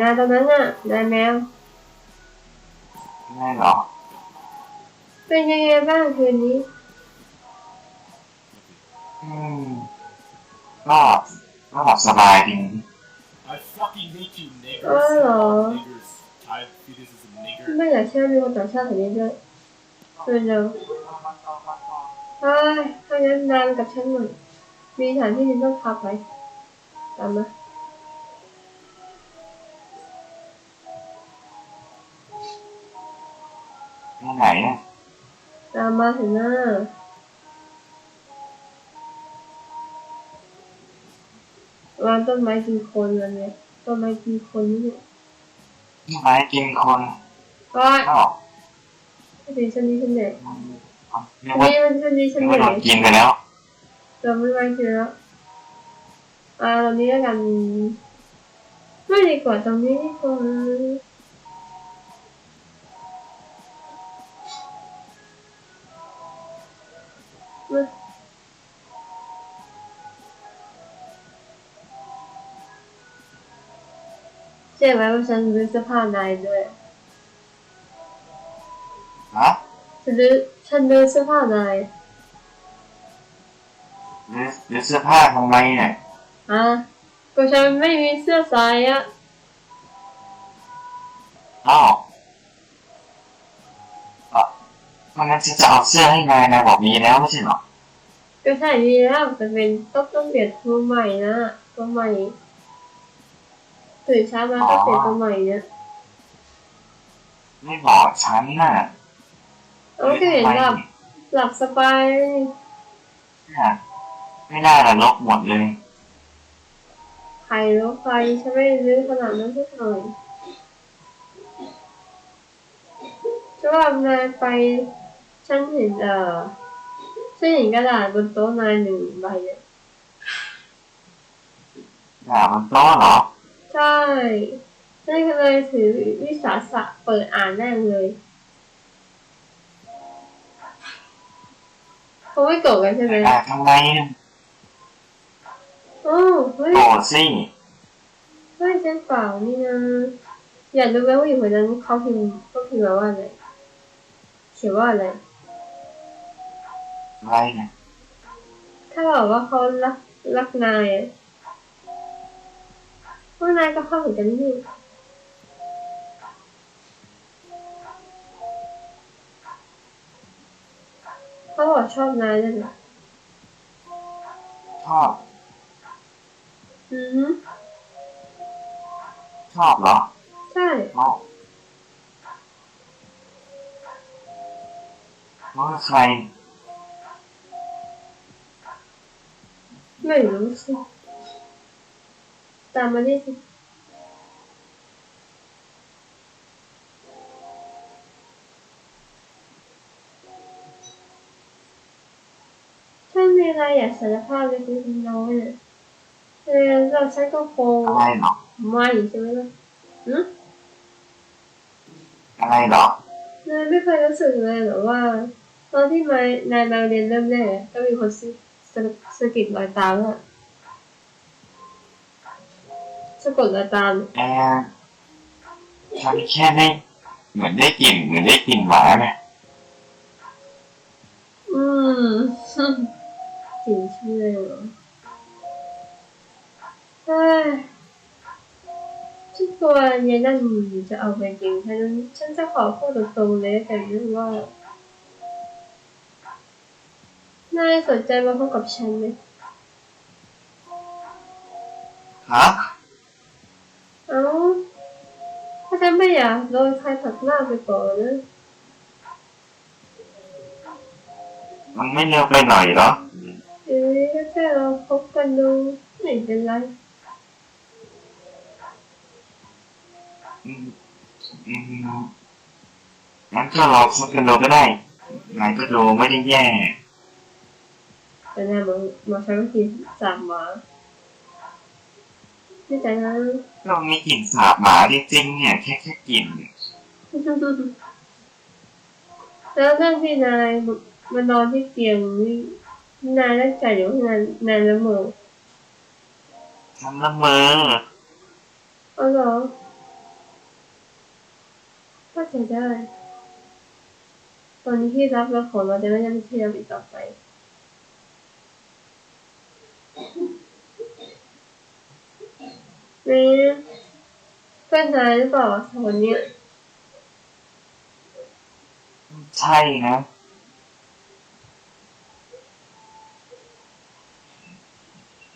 นายตอนนั้นน่ะ นายแมวไม่หรอ เป็นยังไงบ้างคืนนี้ อืมก็ก็หลับสบายดี I fucking hate you, niggers. Oh. Niggers. I view this as a nigger. ไม่อยากเชื่อมีคนต่างชาติแบบนี้ด้วยเร็วๆเฮ้ยถ้างั้นนายมากับฉันหน่อยมีสถานที่ที่ต้องพักไหมตามมา ที่ไหนอะตามมาเถอะนะวางต้นไม้กินคนอันเนี้ยต้นไม้กินคนนี่เนี่ยที่ไม้กินคนโอ้ยก็ดีฉันดีฉันเหนื่อยนึกว่านี่มันฉันดีฉันนึกเหว่านื่โดอยนกินไปแล้วเราไม่ไว้เจอแล้วอ่าตรงนี้แล้วกันไม่ดีกว่าตรงนี้ดีกว่า มาเชื่อไหมว่าฉันรื้อเสื้อผ้านายด้วยฮะฉันรื้อฉันรื้อเสื้อผ้านายหรือหรือเสื้อผ้าทำไมเนี่ยอะก็ฉันไม่มีเสื้อใส่อะอ้าว มันงั้นฉันจะเอาเสื้อให้นายนายบอกมีแล้วไม่ใช่เหรอก็ใช่ดีแล้วแต่เป็นต้องต้องเปลี่ยนตัวใหม่นะตัวใหม่ตื่นเช้ามาก็เปลี่ยนตัวใหม่เนี่ยไม่บอกฉันน่ะเอาก็เห็นหลับหลับสบายเนี่ยไม่ได้ละลกหมดเลยไข่รถไฟฉันไม่ได้ซื้อขนาดนั้นสักหน่อยจะว่านายไป ฉันเห็นเอ่อฉันเห็นกระดาษบนโต๊ะนายหนึ่งใบเนี่ยด่าบนโต๊ะเหรอ ใช่ฉันก็เลยถือวิสาสะเปิดอ่านแน่เลยเขาไม่โกรธกันใช่ไหมด่าทำไมเนี่ยโอ้เฮ้ยโกรธสิเฮ้ยฉันเปล่านี่นะอยากรู้ไหมว่าอยู่คนนั้นเขาพิมพ์เขาพิมพ์มาว่าอะไรเขียนว่าอะไร อะไรเนี่ยถ้าบอกว่าเขารักรักนายอะพวกนายก็เข้าเหมือนกันนี่เขาบอกชอบนายเลยนะชอบ อือฮึชอบเหรอ ใช่ชอบว่าใคร ไม่รู้สิตามมาดิสิถ้ามีอะไรอยากสารภาพเล็กๆน้อยๆเนี่ยเออเราฉันก็คงอะไรเหรอไม่ใช่ไหมล่ะอืมอะไรเหรอนายไม่เคยรู้สึกเลยเหรอว่า ตอนที่มายนายมาเรียนเริ่มแรกก็มีคนสะ สะสะกิดรอยตามอะสะกดรอยตามแอนฉันแค่ได้เหมือนได้กลิ่นเหมือนได้กลิ่นหมาไหมอืมจริงใช่ไหมเหรอเฮ้ยฉันกลัวยายนั่นจะเอาไปจริงฉะนั้นฉันจะขอพูดตรงๆเลยแต่เรื่องว่า นายสนใจมาพบกับฉันไหมฮะเอ้าถ้าฉันไม่อยากโดนใครผลักหน้าไปก่อนนะมันไม่เร็วไปหน่อยเหรอ เอ้ยก็แค่เราคบกันดูไม่เป็นไร อืมอืมงั้นก็รอคบกันดูก็ได้นายก็ดูไม่ได้แย่ แต่นายมามาใช้วิธีสามหมาไม่ใจนะเรามีกลิ่นสาบหมาจริงๆเนี่ยแค่แค่กลิ่นแล้วเรื่องที่นายมานอนที่เตียงนี่นายตั้ใจอยู่ว่านายนายละเมอทำละเมอเอเหรอก็เสียได้ ตอนนี้ที่รับแล้วขอเราจะไม่ยังเทียมอีกต่อไป นี่เพื่อนนายหรือเปล่าสองคนเนี้ยใช่นะ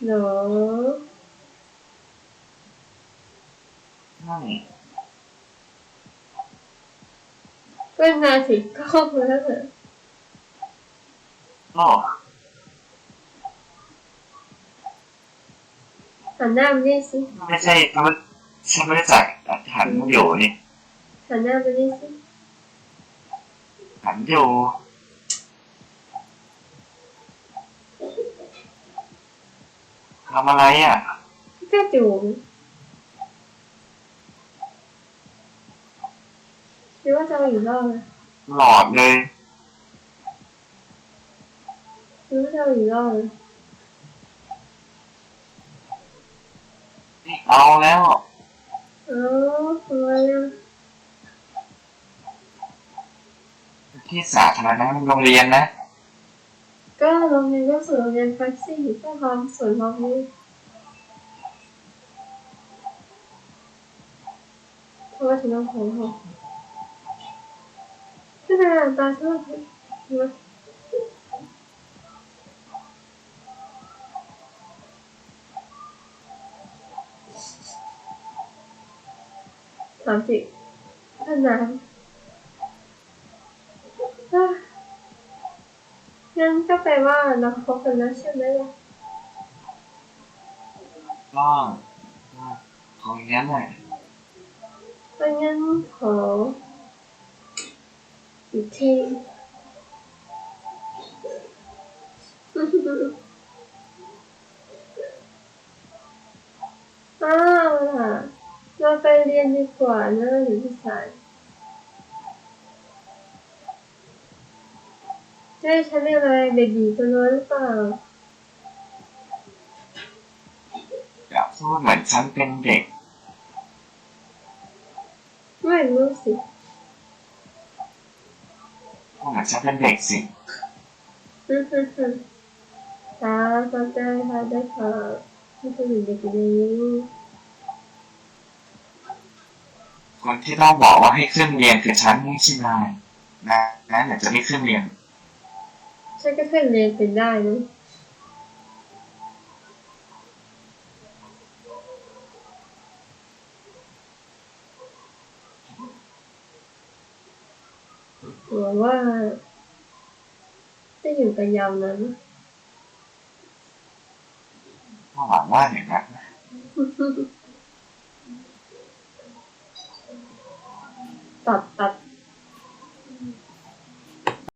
เหรอใช่เพื่อนนายสิก็ครอบครัวแล้วเหรอ หันหน้ามาดิสิไม่ใช่เขาฉันไม่รู้จักหันอยู่นี่หันหน้ามาดิสิหันอยู่ทำอะไรอะแค่จูบคิดว่าจะเอาอีกรอบไหมหลอดเลยคิดว่าจะเอาอีกรอบไห เอาแล้วเอ้าทำไมอะที่สาธารณะมันโรงเรียนนะ ก็โรงเรียนก็ส่วนโรงเรียนแฟกซี่ก็ความส่วนความนี้เพราะว่าถึงต้องของเขาก็น่าตาชอบนะ สามสิบท่านน้ำอะงั้นก็แปลว่าเราคบกันแล้วใช่ไหมล่ะก็ของอย่างนั้นแหละถ้างั้นขออีกทีอ้าวล่ะ เราไปเรียนดีกว่านะหรือที่สายใช่ฉันเรียกอะไรเบบีตัวน้อยหรือเปล่า อย่าพูดเหมือนฉันเป็นเด็ก ไม่รู้สิ พูดเหมือนฉันเป็นเด็กสิ ฮึฮึฮึตาตาใจค่ะได้ค่ะไม่เป็นเด็กดี คนที่ต้องบอกว่าให้ขึ้นเรียนคือฉันไม่ใช่นายนะนะเดี๋ยวจะไม่ขึ้นเรียน ฉันก็ขึ้นเรียนเป็นได้นะหวังว่าจะอยู่กันยาวนานนะก็หวังว่าอย่างนั้น นะตัดตัด